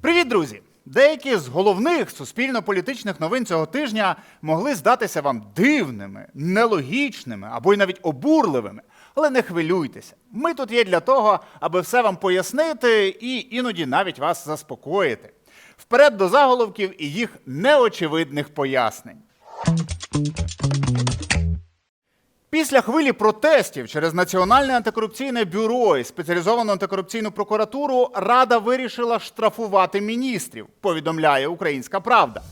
Привіт, друзі! Деякі з головних суспільно-політичних новин цього тижня могли здатися вам дивними, нелогічними або й навіть обурливими. Але не хвилюйтеся. Ми тут є для того, аби все вам пояснити і іноді навіть вас заспокоїти. Вперед до заголовків і їх неочевидних пояснень. Після хвилі протестів через Національне антикорупційне бюро і спеціалізовану антикорупційну прокуратуру Рада вирішила штрафувати міністрів, повідомляє Українська Правда.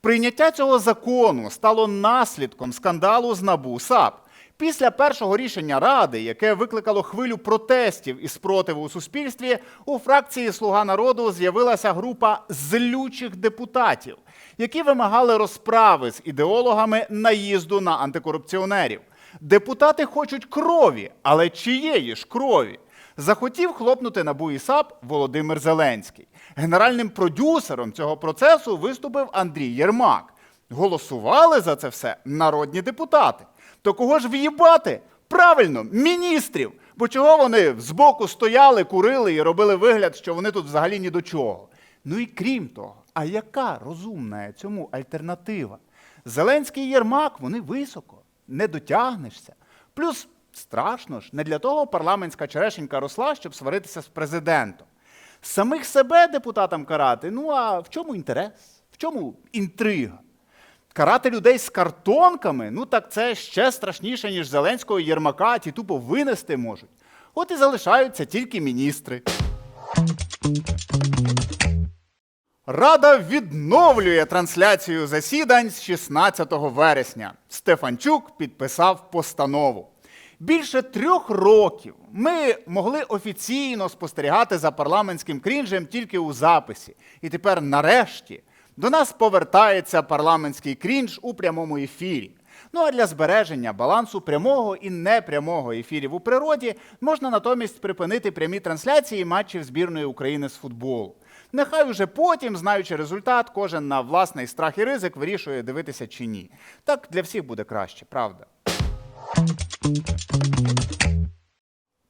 Прийняття цього закону стало наслідком скандалу з НАБУ САП. Після першого рішення Ради, яке викликало хвилю протестів і спротиву у суспільстві, у фракції Слуга народу з'явилася група злючих депутатів, які вимагали розправи з ідеологами наїзду на антикорупціонерів. Депутати хочуть крові, але чиєї ж крові? Захотів хлопнути на САП Володимир Зеленський. Генеральним продюсером цього процесу виступив Андрій Єрмак. Голосували за це все народні депутати. То кого ж в'їбати? Правильно, міністрів. Бо чого вони збоку стояли, курили і робили вигляд, що вони тут взагалі ні до чого. Ну і крім того, а яка розумна цьому альтернатива? Зеленський і Єрмак, вони високо, не дотягнешся. Плюс страшно ж, не для того парламентська черешенька росла, щоб сваритися з президентом. Самих себе депутатам карати, ну а в чому інтерес? В чому інтрига? Карати людей з картонками, ну так це ще страшніше, ніж Зеленського і Єрмака, ті тупо винести можуть. От і залишаються тільки міністри. Рада відновлює трансляцію засідань з 16 вересня. Стефанчук підписав постанову. Більше трьох років ми могли офіційно спостерігати за парламентським крінжем тільки у записі. І тепер, нарешті, до нас повертається парламентський крінж у прямому ефірі. Ну а для збереження балансу прямого і непрямого ефірів у природі можна натомість припинити прямі трансляції матчів збірної України з футболу. Нехай уже потім, знаючи результат, кожен на власний страх і ризик вирішує дивитися чи ні. Так для всіх буде краще, правда.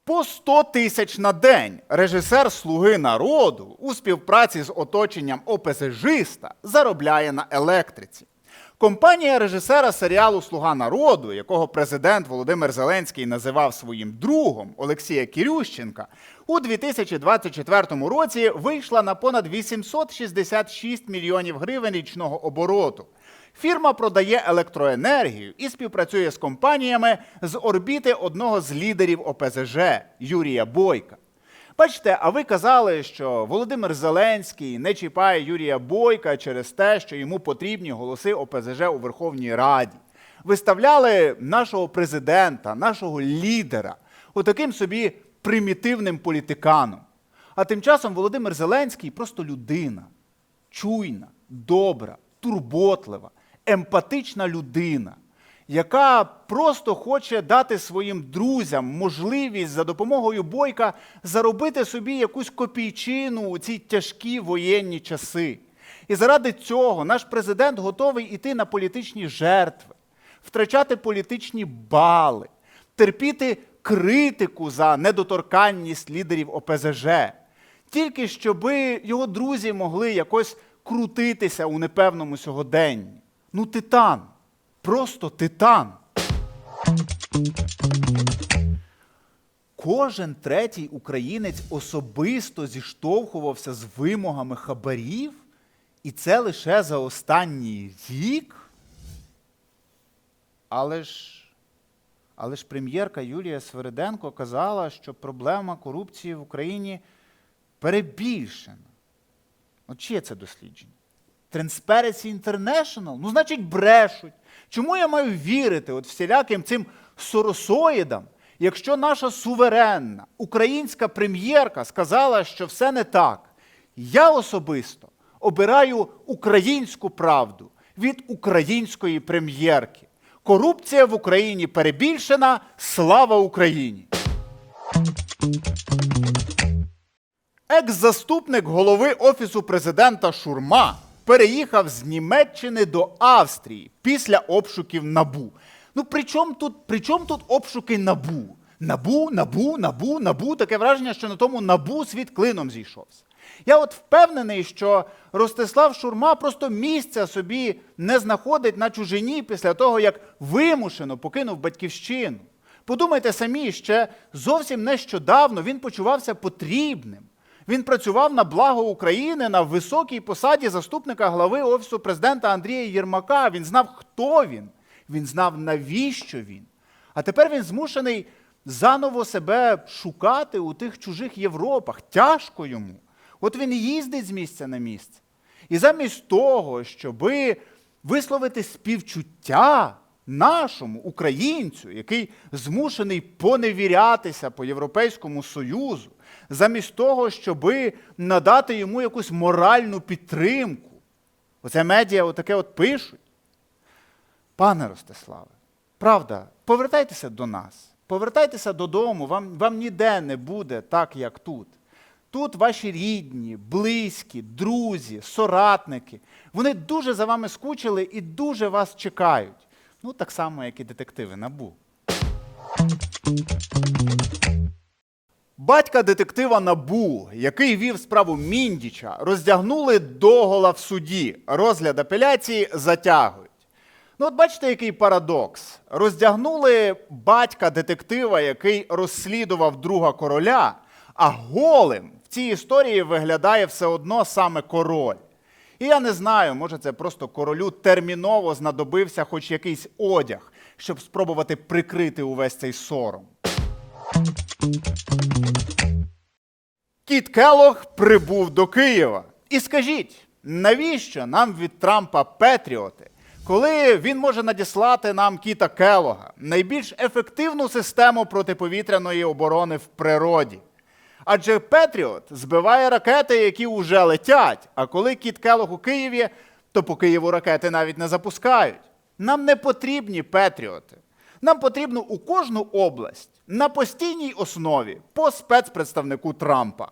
По 100 тисяч на день режисер Слуги народу у співпраці з оточенням ОПЗЖиста заробляє на електриці. Компанія режисера серіалу Слуга народу, якого президент Володимир Зеленський називав своїм другом Олексія Кірющенка, у 2024 році вийшла на понад 866 мільйонів гривень річного обороту. Фірма продає електроенергію і співпрацює з компаніями з орбіти одного з лідерів ОПЗЖ Юрія Бойка. Бачите, а ви казали, що Володимир Зеленський не чіпає Юрія Бойка через те, що йому потрібні голоси ОПЗЖ у Верховній Раді. Виставляли нашого президента, нашого лідера, отаким собі примітивним політиканом. А тим часом Володимир Зеленський просто людина, чуйна, добра, турботлива, емпатична людина, яка просто хоче дати своїм друзям можливість за допомогою бойка заробити собі якусь копійчину у ці тяжкі воєнні часи. І заради цього наш президент готовий іти на політичні жертви, втрачати політичні бали, терпіти критику за недоторканність лідерів ОПЗЖ, тільки щоби його друзі могли якось крутитися у непевному сьогоденні. Ну, титан, просто титан. Кожен третій українець особисто зіштовхувався з вимогами хабарів, і це лише за останній рік. Але ж, але ж прем'єрка Юлія Свериденко казала, що проблема корупції в Україні перебільшена. От чиє це дослідження? Transparency International? Ну, значить, брешуть. Чому я маю вірити от всіляким цим соросоїдам, якщо наша суверенна українська прем'єрка сказала, що все не так? Я особисто обираю українську правду від української прем'єрки. Корупція в Україні перебільшена. Слава Україні! Екс-заступник голови Офісу президента Шурма переїхав з Німеччини до Австрії після обшуків НАБУ. Ну при чому тут, при чому тут обшуки НАБУ? Набу, набу, набу, набу. Таке враження, що на тому набу світ клином зійшовся. Я от впевнений, що Ростислав Шурма просто місця собі не знаходить на чужині після того, як вимушено покинув батьківщину. Подумайте самі, ще зовсім нещодавно він почувався потрібним. Він працював на благо України на високій посаді заступника глави Офісу президента Андрія Єрмака. Він знав, хто він, він знав, навіщо він. А тепер він змушений заново себе шукати у тих чужих Європах. Тяжко йому. От він їздить з місця на місце. І замість того, щоби висловити співчуття нашому українцю, який змушений поневірятися по Європейському Союзу, замість того, щоби надати йому якусь моральну підтримку. Оце медіа отаке от пишуть. Пане Ростиславе, правда, повертайтеся до нас, повертайтеся додому, вам, вам ніде не буде так, як тут. Тут ваші рідні, близькі, друзі, соратники, вони дуже за вами скучили і дуже вас чекають. Ну, так само, як і детективи набу. Батька детектива Набу, який вів справу Міндіча, роздягнули догола в суді. Розгляд апеляції затягують. Ну, от бачите, який парадокс. Роздягнули батька детектива, який розслідував друга короля, а голим в цій історії виглядає все одно саме король. І я не знаю, може це просто королю терміново знадобився хоч якийсь одяг, щоб спробувати прикрити увесь цей сором. Кіт Келох прибув до Києва. І скажіть, навіщо нам від Трампа Петріоти, коли він може надіслати нам Кіта Келога, найбільш ефективну систему протиповітряної оборони в природі? Адже Петріот збиває ракети, які вже летять. А коли Кіт Келог у Києві, то по Києву ракети навіть не запускають. Нам не потрібні Петріоти. Нам потрібно у кожну область на постійній основі по спецпредставнику Трампа.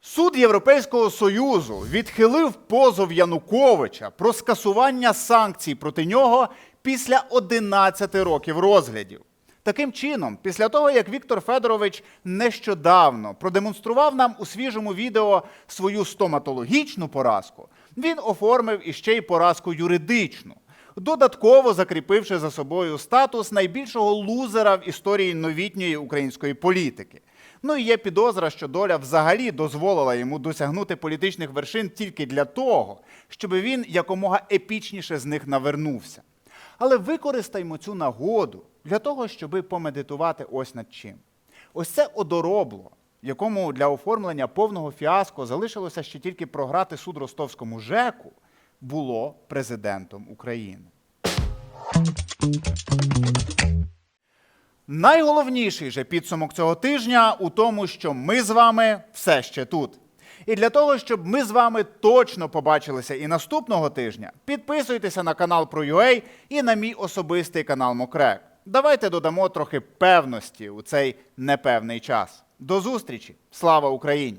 Суд Європейського Союзу відхилив позов Януковича про скасування санкцій проти нього після 11 років розглядів. Таким чином, після того, як Віктор Федорович нещодавно продемонстрував нам у свіжому відео свою стоматологічну поразку, він оформив іще й поразку юридичну, додатково закріпивши за собою статус найбільшого лузера в історії новітньої української політики. Ну і є підозра, що доля взагалі дозволила йому досягнути політичних вершин тільки для того, щоб він якомога епічніше з них навернувся. Але використаймо цю нагоду для того, щоб помедитувати ось над чим. Ось це одоробло, якому для оформлення повного фіаско залишилося ще тільки програти суд ростовському ЖЕКу, було президентом України. Найголовніший же підсумок цього тижня у тому, що ми з вами все ще тут. І для того, щоб ми з вами точно побачилися і наступного тижня, підписуйтеся на канал про UA і на мій особистий канал Мокрек. Давайте додамо трохи певності у цей непевний час. До зустрічі! Слава Україні!